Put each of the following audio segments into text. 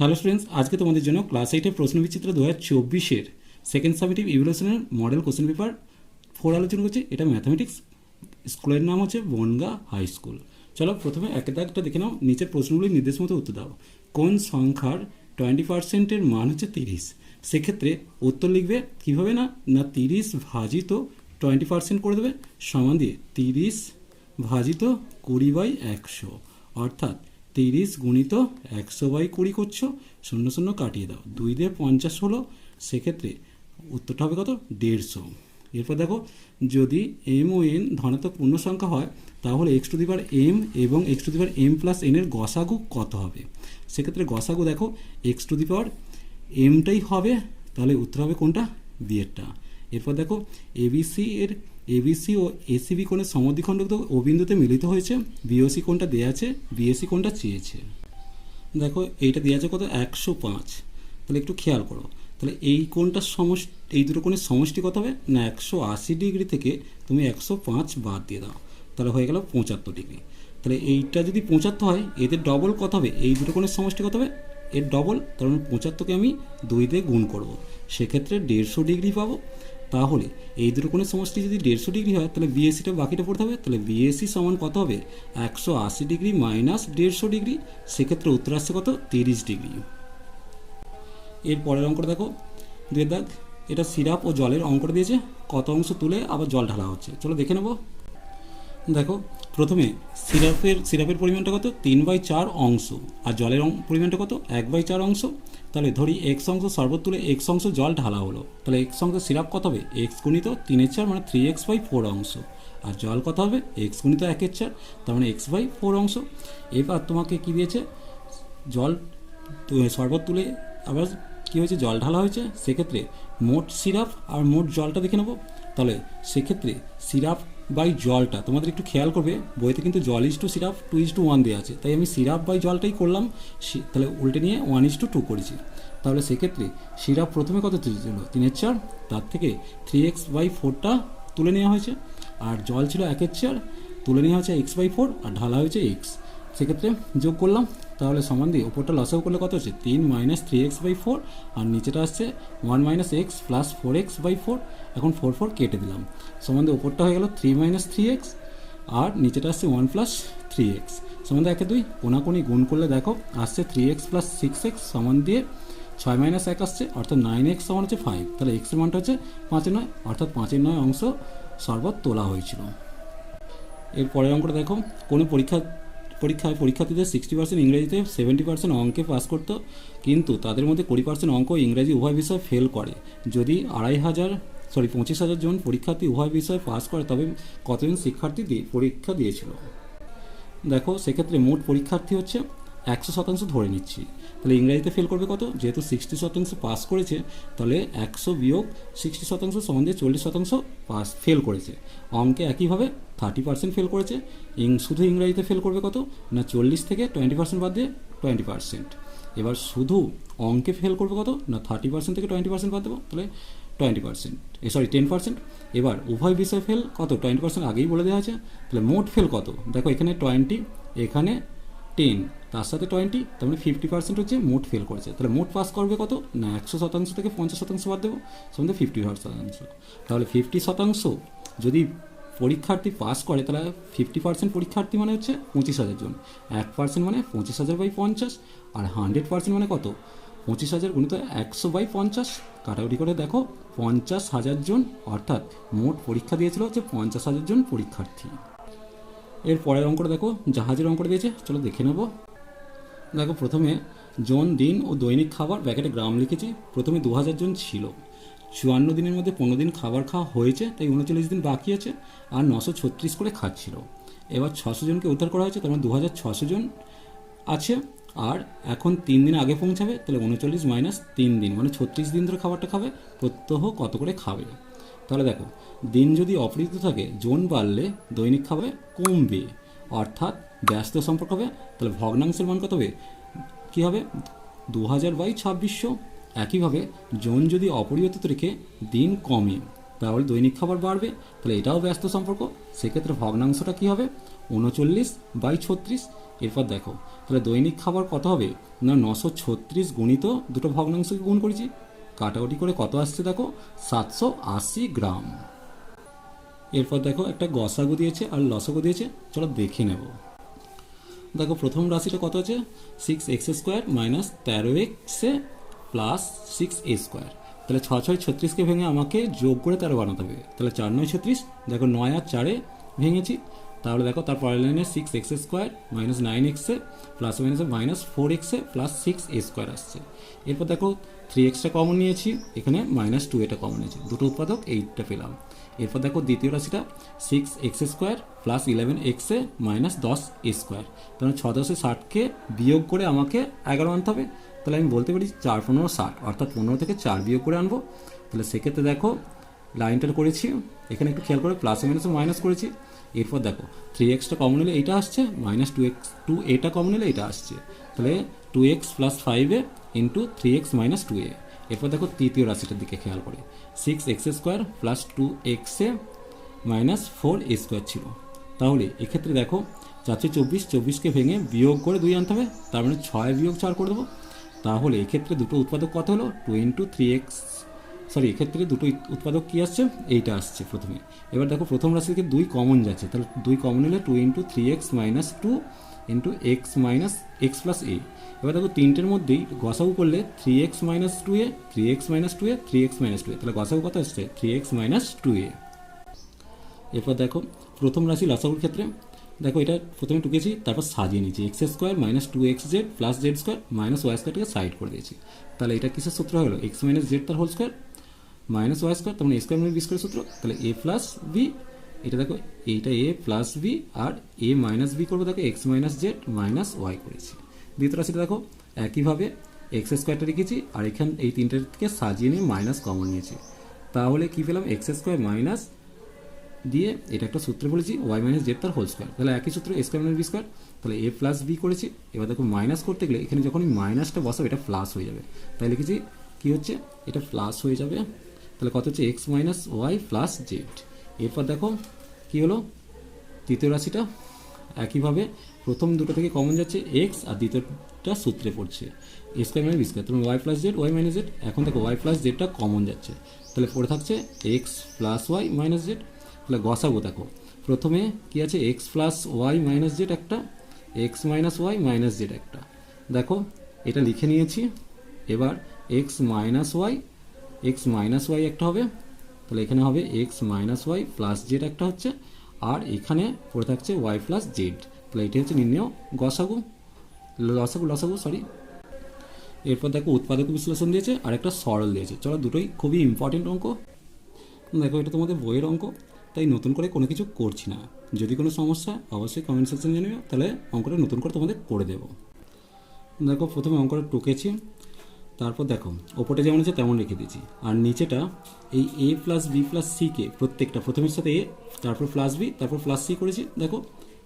Hello students আজকে তোমাদের জন্য ক্লাস এইটের প্রশ্নবিচিত্র দু হাজার চব্বিশের সেকেন্ড সাবমিটিভ ইভলিউশনের মডেল কোশ্চেন পেপার ফোর আলোচনা করছি। এটা ম্যাথামেটিক্স স্কুলের নাম হচ্ছে বনগা হাই স্কুল চলো প্রথমে একে দাগটা দেখে নাও, নিচের প্রশ্নগুলি নির্দেশ মতো উত্তর দাও। কোন সংখ্যার টোয়েন্টি পার্সেন্টের মান হচ্ছে তিরিশ? সেক্ষেত্রে উত্তর লিখবে কীভাবে না না তিরিশ ভাজিত টোয়েন্টি পার্সেন্ট করে দেবে? সমান দিয়ে তিরিশ ভাজিত কুড়ি বাই একশো। অর্থাৎ তিরিশ গুণিত একশো বাই কুড়ি করছ, শূন্য শূন্য কাটিয়ে দাও। দুই দিয়ে পঞ্চাশ হলো, সেক্ষেত্রে উত্তরটা হবে কত? দেড়শো। এরপর দেখো, যদি এম ও এন ধনাত্মক পূর্ণ সংখ্যা হয়, তাহলে x to the power m এবং x to the power m plus এনের গসাগু কত হবে? সেক্ষেত্রে গসাগু দেখো এক্স টু দি পাওয়ার এমটাই হবে, তাহলে উত্তর হবে কোনটা? বিয়েরটা। এরপর দেখো এবিসি এর এবিসি ও এসিবি কোণের সমদ্বিখণ্ড ও বিন্দুতে মিলিত হয়েছে। বিওসি কোণটা দেওয়া আছে বিএসি কোণটা চেয়েছে। দেখো, এইটা দেওয়া আছে কত? একশো পাঁচ। তাহলে একটু খেয়াল করো। তাহলে এই কোণটার সমষ্টি, এই দুটো কোণের সমষ্টি কত হবে? না, একশো আশি ডিগ্রি থেকে তুমি একশো পাঁচ বাদ দিয়ে দাও। তাহলে হয়ে গেল পঁচাত্তর ডিগ্রি। তাহলে এইটা যদি পঁচাত্তর হয়, এদের ডবল কত হবে? এই দুটো কোণের সমষ্টি কত হবে? এর ডবল তার মানে পঁচাত্তরকে আমি দুই দিয়ে গুণ করব। সেক্ষেত্রে দেড়শো ডিগ্রি পাবো। তাহলে এই দুটো সমষ্টি যদি দেড়শো ডিগ্রি হয়, তাহলে বিএসিটা বাকিটা পড়তে হবে, তাহলে বিএসি সমান কত হবে? একশো আশি ডিগ্রি মাইনাস দেড়শো ডিগ্রি, সেক্ষেত্রে উত্তর আসছে কত? তিরিশ ডিগ্রি। এর পরের অঙ্কটা দেখো। দুই দাগ এটা সিরাপ ও জলের অঙ্কটা দিয়েছে, কত অংশ তুলে আবার জল ঢালা হচ্ছে। চলো দেখে নেব। দেখো, প্রথমে সিরাপের সিরাপের পরিমাণটা কত? তিন বাই চার অংশ। আর জলের পরিমাণটা কত? এক বাই চার অংশ। তাহলে ধরি এক্স অংশ শরবত তুলে এক্স অংশ জল ঢালা হলো, তাহলে এক্স অংশ সিরাপ কত হবে? এক্স গুণিত তিনের চার মানে থ্রি এক্স বাই ফোর অংশ। আর জল কত হবে? এক্স গুণিত একের চার, তার মানে এক্স বাই ফোর অংশ। এবার তোমাকে কী দিয়েছে? জল শরবত তুলে আবার কী হয়েছে? জল ঢালা হয়েছে। সেক্ষেত্রে মোট সিরাপ আর মোট জলটা দেখে নেব। তাহলে সেক্ষেত্রে সিরাপ বাই জলটা। তোমাদের একটু খেয়াল করবে, বইতে কিন্তু জল is to syrup two is to one দেওয়া আছে। তাই আমি সিরাপ বাই জলটাই করলাম তাহলে উল্টে নিয়ে ওয়ান ইজ টু টু করেছি। তাহলে সেক্ষেত্রে সিরাপ প্রথমে কত ছিল তিনের চার, তার থেকে থ্রি এক্স বাই ফোরটা তুলে নেওয়া হয়েছে। আর জল ছিল একের চার, তুলে নেওয়া হয়েছে এক্স বাই ফোর আর ঢালা হয়েছে এক্স সেক্ষেত্রে যোগ করলাম তাহলে সমান দিয়ে ওপরটা লসাও করলে কত হচ্ছে? তিন minus three x by four আর নিচেটা আসছে one minus x plus four x by four এখন ফোর ফোর কেটে দিলাম। সমান দিয়ে ওপরটা হয়ে গেল থ্রি মাইনাস থ্রি এক্স আর নিচেটা আসছে ওয়ান প্লাস থ্রি এক্স সমান দিয়ে একে দুই কোনাকুনি গুণ করলে দেখো, আসছে three x plus six x সমান দিয়ে ছয় মাইনাস এক আসছে, অর্থাৎ নাইন এক্স সমান হচ্ছে ফাইভ তাহলে এক্সের মানটা হচ্ছে পাঁচের নয়, অর্থাৎ পাঁচের নয় অংশ শরবত তোলা হয়েছিল। এর পরের অঙ্কটা দেখো, কোনো পরীক্ষা পরীক্ষায় পরীক্ষার্থীদের সিক্সটি পার্সেন্ট ইংরেজিতে সেভেন্টি পার্সেন্ট অঙ্কে পাস করতো। কিন্তু তাদের মধ্যে কুড়ি পার্সেন্ট অঙ্ক ইংরেজি উভয় বিষয় ফেল করে। যদি আড়াই হাজার সরি পঁচিশ হাজার জন পরীক্ষার্থী উভয় বিষয়ে পাস করে, তবে কতজন শিক্ষার্থী পরীক্ষা দিয়েছিল? দেখো, সেক্ষেত্রে মোট পরীক্ষার্থী হচ্ছে একশো শতাংশ ধরে নিচ্ছি। তাহলে ইংরাজিতে ফেল করবে কত? যেহেতু সিক্সটি শতাংশ পাস করেছে, তাহলে একশো বিয়োগ সিক্সটি শতাংশ দিয়ে চল্লিশ শতাংশ পাস ফেল করেছে। অঙ্কে একইভাবে থার্টি পার্সেন্ট ফেল করেছে। ইং শুধু ইংরাজিতে ফেল করবে কত? না, চল্লিশ থেকে টোয়েন্টি পার্সেন্ট বাদ দিয়ে টোয়েন্টি পার্সেন্ট এবার শুধু অঙ্কে ফেল করবে কত? না থার্টি পার্সেন্ট থেকে টোয়েন্টি পার্সেন্ট বাদ দেবো, তাহলে টোয়েন্টি পার্সেন্ট এ সরি টেন পার্সেন্ট এবার উভয় বিষয় ফেল কত? টোয়েন্টি পার্সেন্ট আগেই বলে দেওয়া আছে। তাহলে মোট ফেল কত? দেখো, এখানে টোয়েন্টি এখানে টেন তার সাথে টোয়েন্টি তার মানে ফিফটি পার্সেন্ট হচ্ছে মোট ফেল করেছে। তাহলে মোট পাস করবে কত? না, একশো শতাংশ থেকে পঞ্চাশ শতাংশ বাদ দেবো সঙ্গে ফিফটি শতাংশ। তাহলে ফিফটি শতাংশ যদি পরীক্ষার্থী পাস করে, তাহলে ফিফটি পার্সেন্ট পরীক্ষার্থী মানে হচ্ছে পঁচিশ হাজার জন। এক পার্সেন্ট মানে পঁচিশ হাজার বাই পঞ্চাশ, আর হান্ড্রেড পার্সেন্ট মানে কত? পঁচিশ হাজার গুণিত একশো বাই পঞ্চাশ, কাটাকুটি করে দেখো, পঞ্চাশ হাজার জন, অর্থাৎ মোট পরীক্ষা দিয়েছিল হচ্ছে পঞ্চাশ হাজার জন পরীক্ষার্থী। এর পরের অঙ্কটা দেখো, জাহাজের অঙ্কটা দিয়েছে, চলো দেখে নেব। দেখো, প্রথমে জন, দিন ও দৈনিক খাবার প্যাকেটে গ্রাম লিখেছি, প্রথমে দু হাজার জন ছিল। চুয়ান্ন দিনের মধ্যে পনেরো দিন খাবার খাওয়া হয়েছে, তাই উনচল্লিশ দিন বাকি আছে, আর নশো ছত্রিশ করে খাচ্ছিল। এবার ছশো জনকে উদ্ধার করা হয়েছে, তার মানে দু হাজার ছশো জন আছে, আর এখন তিন দিন আগে পৌঁছাবে, তাহলে উনচল্লিশ মাইনাস তিন দিন মানে ছত্রিশ দিন ধরে খাবারটা খাবে, প্রত্যহ কত করে খাবে? তাহলে দেখো, দিন যদি অপরিচিত থাকে, জোন বাড়লে দৈনিক খাবে কমবে অর্থাৎ ব্যস্ত সম্পর্ক হবে, তাহলে ভগ্নাংশের মান কত হবে? কী হবে? দু হাজার বাই ছাব্বিশশো। একইভাবে জোন যদি অপরিবর্তিত রেখে দিন কমে, তাহলে দৈনিক খাবার বাড়বে, তাহলে এটাও ব্যস্ত সম্পর্ক। সেক্ষেত্রে ভগ্নাংশটা কী হবে? উনচল্লিশ বাই ছত্রিশ। এরপর দেখো, তাহলে দৈনিক খাবার কত হবে? না, নশো ছত্রিশ গুণিত দুটো ভগ্নাংশকে গুণ করেছি। কাটাকুটি করে কত আসছে দেখো? সাতশো আশি গ্রাম। এরপর দেখো একটা গসাগু দিয়েছে আর লসাগু দিয়েছে। চলো দেখে নেব। দেখো প্রথম রাশিটা কত আছে? সিক্স এক্স স্কোয়ার মাইনাস তেরো এক্সে প্লাস সিক্স এ স্কোয়ার তাহলে ছ ছয় ছত্রিশকে ভেঙে আমাকে যোগ করে তেরো বানাতে হবে। তাহলে চার নয় ছত্রিশ, দেখো নয় আর চারে ভেঙেছি। তাহলে দেখো, তার পরের লাইনে six x square minus nine এক্সে প্লাস মাইনাসে মাইনাস ফোর এক্সে প্লাস সিক্স এ স্কোয়ার আসছে। এরপর দেখো থ্রি এক্সটা কমন নিয়েছি, এখানে মাইনাস টু এটা কমন নিয়েছি। দুটো উৎপাদক এইটটা পেলাম। এরপর দেখো, দ্বিতীয় রাশিটা six x square plus eleven এক্সে মাইনাস দশ এ স্কোয়ার তাহলে ছ দশে ষাটকে বিয়োগ করে আমাকে এগারো আনতে হবে। তাহলে আমি বলতে পারি চার, পনেরো, ষাট। অর্থাৎ পনেরো থেকে চার বিয়োগ করে আনব। তাহলে সেক্ষেত্রে দেখো লাইনটা করেছি, এখানে একটু খেয়াল করে প্লাস মাইনাস মাইনাস করেছি। এরপর দেখো থ্রি এক্সটা কমন নিলে এইটা আসছে মাইনাস টু এক্স টু এটা কমন নিলে এটা আসছে। তাহলে টু এক্স প্লাস ফাইভে into three x minus two a এরপর দেখো তৃতীয় রাশিটার দিকে খেয়াল করে six x square plus two এক্সে মাইনাস ফোর এ স্কোয়ার ছিল। তাহলে এক্ষেত্রে দেখো চারশো চব্বিশ, চব্বিশকে ভেঙে বিয়োগ করে দুই আনতে হবে, তার মানে ছয় বিয়োগ চার করে দেবো। তাহলে এক্ষেত্রে দুটো উৎপাদক কত হলো? Two into three x sorry এক্ষেত্রে দুটো উৎপাদক কী আসছে? এইটা আসছে প্রথমে। এবার দেখো, প্রথম রাশি থেকে দুই কমন যাচ্ছে। তাহলে দুই কমন নিলে two into three x minus two into x minus x plus a এবার দেখো, তিনটের মধ্যেই গসাগু করলে three x minus two a three x minus two a three x minus two a তাহলে গসাগু কত আসছে? Three x minus two a এরপর দেখো, প্রথম রাশি লসাউর ক্ষেত্রে। দেখো, এটা প্রথমে টুকেছি, তারপর সাজিয়ে নিয়েছি। X square minus two x z plus z square minus y স্কোয়ারটাকে side করে দিয়েছি। তাহলে এটা কিসের সূত্র হলো? এক্স মাইনাস জেড তার whole square minus y square তার মানে a square minus b square সূত্র, তাহলে এ প্লাস বি এটা দেখো, এইটা এ প্লাস বি আর এ মাইনাস বি করব দেখো x minus z minus y করেছি। দ্বিতীয় রাশিটা দেখো, একইভাবে এক্স স্কোয়ারটা রেখেছি, আর এখান, এই তিনটেকে সাজিয়ে নিয়ে মাইনাস কমন নিয়েছি। তাহলে কি পেলাম? এক্স স্কোয়ার মাইনাস দিয়ে এটা একটা সূত্র বলেছি ওয়াই মাইনাস জেড তার হোল স্কোয়ার তাহলে একই সূত্র a square minus b square তাহলে এ প্লাস বি করেছি, এবার দেখো মাইনাস করতে গেলে এখানে যখন মাইনাসটা বসাবো, এটা প্লাস হয়ে যাবে। তাই লিখেছি, কি হচ্ছে? এটা প্লাস হয়ে যাবে তাহলে কত হচ্ছে? X minus y plus z এরপর দেখো, কি হলো? তৃতীয় রাশিটা একইভাবে প্রথম দুটো থেকে কমন যাচ্ছে এক্স আর দ্বিতীয়টা সূত্রে পড়ছে। A square minus b square তুমি y plus z y minus z এখন দেখো ওয়াই প্লাস জেডটা কমন যাচ্ছে। তাহলে পড়ে থাকছে x plus y minus z তাহলে গসাবো দেখো। প্রথমে কি আছে? X plus y minus z একটা x minus y minus z একটা। দেখো, এটা লিখে নিয়েছি। এবার x minus y x minus y একটা হবে, তাহলে এখানে হবে x minus y plus z একটা হচ্ছে, আর এখানে পড়ে থাকছে ওয়াই প্লাস জেড তাহলে এটি হচ্ছে নির্ণয় গসাগু, লসাগু লসাগু সরি এরপর দেখো উৎপাদক বিশ্লেষণ দিয়েছে, আর একটা সরল দিয়েছে। চলো দুটোই খুবই ইম্পর্টেন্ট অঙ্ক। দেখো এটা তোমাদের বইয়ের অঙ্ক, তাই নতুন করে কোনো কিছু করছি না। যদি কোনো সমস্যা অবশ্যই কমেন্ট সেকশন জানিও, তাহলে অঙ্কটা নতুন করে তোমাদের করে দেবো। দেখো প্রথমে অঙ্কটা টুকেছি। তারপর দেখো, ওপরটা যেমন আছে তেমন রেখে দিয়েছি। আর নিচেটা, এই এ প্লাস বি প্লাস সিকে প্রত্যেকটা, প্রথমের সাথে এ তারপর প্লাস বি তারপর প্লাস সি করেছি, দেখো।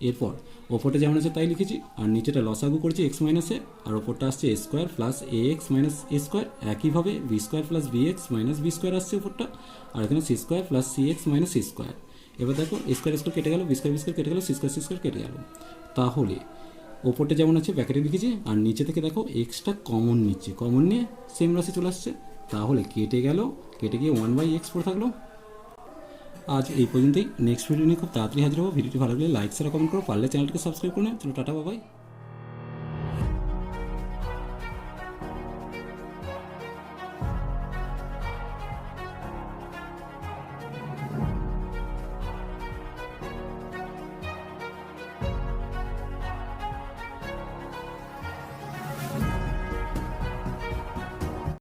এরপর, ওপরটা যেমন আছে তাই লিখেছি, আর নিচেটা লসাগু করেছি এক্স মাইনাসে আর ওপরটা আসছে a square plus a x minus a square একইভাবে b square plus b x minus b square আসছে ওপরটা, আর এখানে c square plus c x minus c square এবার দেখো স্কোয়ার স্কোয়ার কেটে গেল বি স্কোয়ার বি স্কোয়ার কেটে গেল সি স্কোয়ার সি স্কোয়ার কেটে গেল। তাহলে ওপরটা যেমন আছে ব্যাকেটে লিখেছি আর নিচে থেকে দেখো এক্সটা কমন নিচ্ছে। কমন নিয়ে সেম রাশি চলে আসছে। তাহলে কেটে গেল, কেটে গিয়ে ওয়ান বাই এক্স পড়ে থাকল। আজ এই পর্যন্তই। নেক্সট ভিডিও নিয়ে খুব তাড়াতাড়ি হাজির হব। ভিডিওটি ভালো লাগলে লাইক শেয়ার কমেন্ট করো। পারলে চ্যানেলটিকে সাবস্ক্রাইব করে চলো, টাটা বাবাই